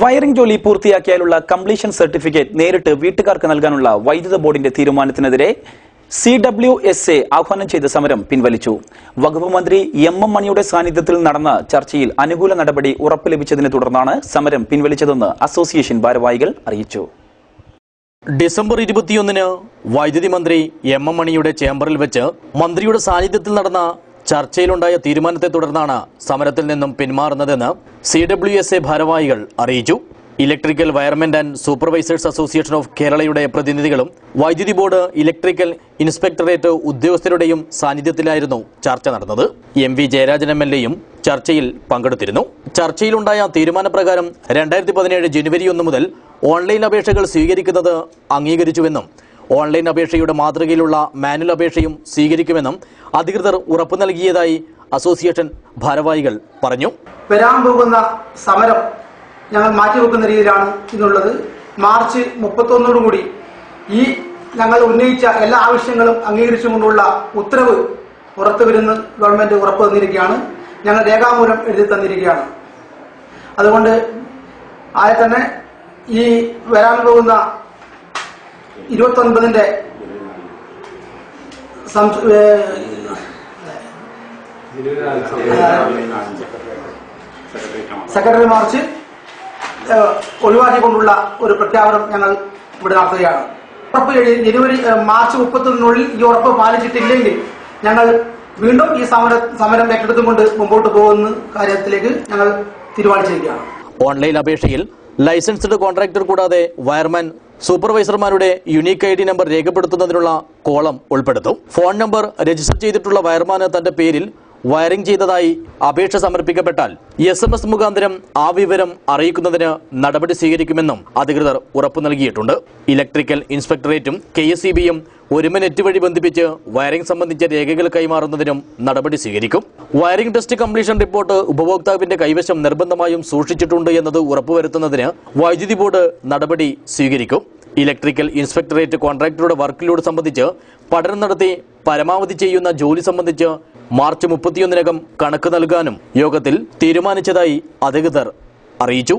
Wiring ജോലി പൂർത്തിയാക്കിയാലുള്ള completion certificate നേരിട്ട് വീട്ടുകാർക്ക് നൽകാനുള്ള വൈദ്യുത ബോർഡിന്റെ തീരുമാനത്തിനെതിരെ സി ഡബ്ല്യു എസ് എ ആഹ്വാനം ചെയ്ത സമരം പിൻവലിച്ചു. വകുപ്പ് മന്ത്രി എം എം മണിയുടെ സാന്നിധ്യത്തിൽ നടന്ന ചർച്ചയിൽ അനുകൂല നടപടി ഉറപ്പ് ലഭിച്ചതിനെ തുടർന്നാണ് സമരം പിൻവലിച്ചതെന്ന് അസോസിയേഷൻ ഭാരവാഹികൾ അറിയിച്ചു. ഡിസംബർ ഇരുപത്തിയൊന്നിന് വൈദ്യുതി മന്ത്രി എം എം മണിയുടെ ചേംബറിൽ വെച്ച് മന്ത്രിയുടെ സാന്നിധ്യത്തിൽ നടന്ന ചർച്ചയിലുണ്ടായ തീരുമാനത്തെ തുടർന്നാണ് സമരത്തിൽ നിന്നും പിന്മാറുന്നതെന്ന് സി ഡബ്ല്യു എസ് എ ഭാരവാഹികൾ അറിയിച്ചു. Electrical wiremen and supervisors association of കേരളയുടെ പ്രതിനിധികളും വൈദ്യുതി ബോർഡ് ഇലക്ട്രിക്കൽ ഇൻസ്പെക്ടറേറ്റ് ഉദ്യോഗസ്ഥരുടെയും സാന്നിധ്യത്തിലായിരുന്നു ചർച്ച നടന്നത്. M V Jayarajan M L എയും ചർച്ചയിൽ പങ്കെടുത്തിരുന്നു. ചർച്ചയിലുണ്ടായ തീരുമാനപ്രകാരം രണ്ടായിരത്തി പതിനേഴ് ജനുവരി ഒന്ന് മുതൽ ഓൺലൈൻ അപേക്ഷകൾ സ്വീകരിക്കുന്നത് അംഗീകരിച്ചുവെന്നും ഓൺലൈൻ അപേക്ഷയുടെ മാതൃകയിലുള്ള മാനുവൽ അപേക്ഷയും സ്വീകരിക്കുമെന്നും അധികൃതർ ഉറപ്പു നൽകിയതായി അസോസിയേഷൻ ഭാരവാഹികൾ പറഞ്ഞു. വരാൻ പോകുന്ന സമരം ഞങ്ങൾ മാറ്റിവെക്കുന്ന രീതിയിലാണ് ഇന്നുള്ളത്. മാർച്ച് മുപ്പത്തൊന്നോടുകൂടി ഈ ഞങ്ങൾ ഉന്നയിച്ച എല്ലാ ആവശ്യങ്ങളും അംഗീകരിച്ചുകൊണ്ടുള്ള ഉത്തരവ് പുറത്തുവരുന്ന ഗവൺമെന്റ് ഉറപ്പ് തന്നിരിക്കുകയാണ്. ഞങ്ങൾ രേഖാമൂലം എഴുതി തന്നിരിക്കുകയാണ്. അതുകൊണ്ട് ആയ തന്നെ ഈ വരാൻ പോകുന്ന ഇരുപത്തി ഒൻപതിന്റെ സെക്രട്ടറി മാർച്ച് ഒഴിവാക്കി ഒഴിവാക്കിക്കൊണ്ടുള്ള ഒരു പ്രഖ്യാപനം ഞങ്ങൾ ഇവിടെ നടത്തുകയാണ്. ഉറപ്പ് ജനുവരി മാർച്ച് മുപ്പത്തൊന്നിനുള്ളിൽ ഈ ഉറപ്പ് പാലിച്ചിട്ടില്ലെങ്കിൽ ഞങ്ങൾ വീണ്ടും ഈ സമര സമരം ഏറ്റെടുത്തുകൊണ്ട് മുമ്പോട്ട് പോകുന്ന കാര്യത്തിലേക്ക് ഞങ്ങൾ തീരുമാനിച്ചിരിക്കുകയാണ്. ഓൺലൈൻ അപേക്ഷയിൽ ലൈസൻസ്ഡ് കോൺട്രാക്ടർ കൂടാതെ വയർമാൻ സൂപ്പർവൈസർമാരുടെ യുണീക്ക് ഐ ഡി നമ്പർ രേഖപ്പെടുത്തുന്നതിനുള്ള കോളം ഉൾപ്പെടുത്തും. ഫോൺ നമ്പർ രജിസ്റ്റർ ചെയ്തിട്ടുള്ള വയർമാന് തന്റെ പേരിൽ വയറിംഗ് ചെയ്തതായി അപേക്ഷ സമർപ്പിക്കപ്പെട്ടാൽ എസ് എം എസ് മുഖാന്തരം ആ വിവരം അറിയിക്കുന്നതിന് നടപടി സ്വീകരിക്കുമെന്നും അധികൃതർ ഉറപ്പു നൽകിയിട്ടുണ്ട്. ഇലക്ട്രിക്കൽ ഇൻസ്പെക്ടറേറ്റും K S E Oruma net വഴി ബന്ധിപ്പിച്ച് വയറിംഗ് സംബന്ധിച്ച രേഖകൾ കൈമാറുന്നതിനും നടപടി സ്വീകരിക്കും. വയറിംഗ് ടെസ്റ്റ് കംപ്ലീഷൻ റിപ്പോർട്ട് ഉപഭോക്താവിന്റെ കൈവശം നിർബന്ധമായും സൂക്ഷിച്ചിട്ടുണ്ട് എന്നത് ഉറപ്പുവരുത്തുന്നതിന് വൈദ്യുതി ബോർഡ് നടപടി സ്വീകരിക്കും. ഇലക്ട്രിക്കൽ ഇൻസ്പെക്ടറേറ്റ് കോൺട്രാക്ടറുടെ വർക്ക് ലോഡ് സംബന്ധിച്ച് പഠനം നടത്തി പരമാവധി ചെയ്യുന്ന ജോലി സംബന്ധിച്ച് മാർച്ച് മുപ്പത്തിയൊന്നിനകം കണക്ക് നൽകാനും യോഗത്തിൽ തീരുമാനിച്ചതായി അധികൃതർ അറിയിച്ചു